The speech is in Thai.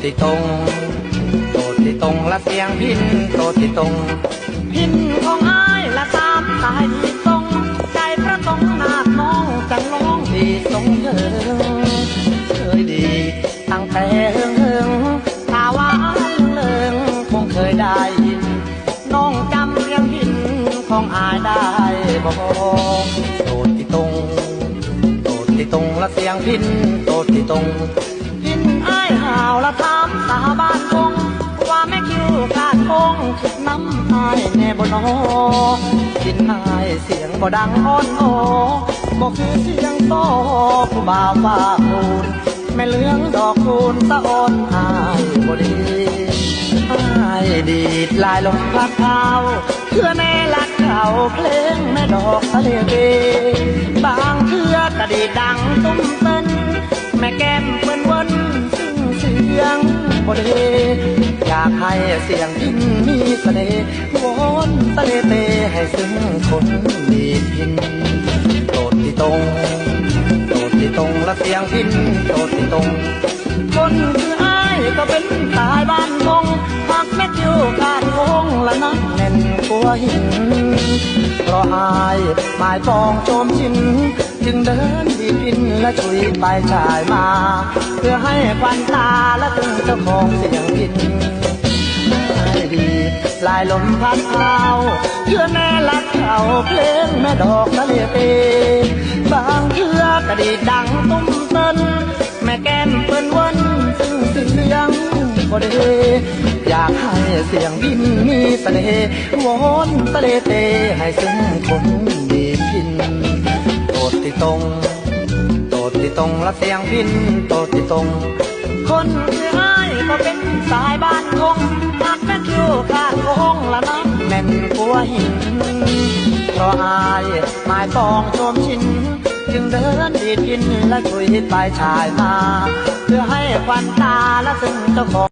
ตรงโตที่ตรงและเสียงพินโตที่ตรงพินของอ้ายละตามสายที่ทรงใจพระตรงนาคน้องจังน้องดีทรงเยิงเคยดีตั้งแต่เฮิงเฮิงถ้าว่าเลิงคงเคยได้ยินน้องจำเรียงพินของอายได้บ่โตที่ตรงโตที่ตรงและเสียงพินโตที่ตรง บ้านคงว่าแม่คิวขาดคงคิดน้ำอายแน่บ่นอกินนายเสียงบ่ดังอ่อนโอบอกคือเสียงโตผู้บ่าวฟ้าคูนแม่เหลืองดอกคูณตะอ่อนอายบ่ดีอายดีดลายลมพัดเท้าเพื่อแน่ลักเขาเพลงแม่ดอกทะเลเบบางเทือกระดีดังตุ้มเต้นแม่แก้มเปิ้นวนซึ่งเสียง บดีอยากให้เสียงพินมีเสน่ห์วอนทะเลเตให้ซึ้งคนดีพินโตดที่ตรงโตดที่ตรงและเสียงพินโตดที่ตรง คนคืออ้ายก็เป็นตายบ้านคงหากแม่คิวขาดคงละนะแน่นกลัวหินเพราะอายหมายปองโจมชิน จึงเดินดีพินและชุยไปชายมา เพื่อให้ควันตาและตึงเจ้าของเสียงพินให้ดีลายลมพัดเท้าเพื่อแน่ลักเขาเพลงแม่ดอกทะเลเปบางเทือกระดีดังตุ้มเต้นแม่แก้มเปิ้นวันซึ่งเสียงบ่ได้อยากให้เสียงบินมีเสน่ห์วนทะเลเตให้ซึ้ง ตดที่ตรงโตดที่ตรงละเสียงพินโตดที่ตรงคนคืออ้ายก็เป็นสายบ้านคงหากแม่คิวข้าดคงละนะแน่นกลัวหินเพราะอายหมายปองโจมชิน จึงเดินดีดพินและคุยไปชายมา เพื่อให้ควันตาและซึ่งเจ้าของ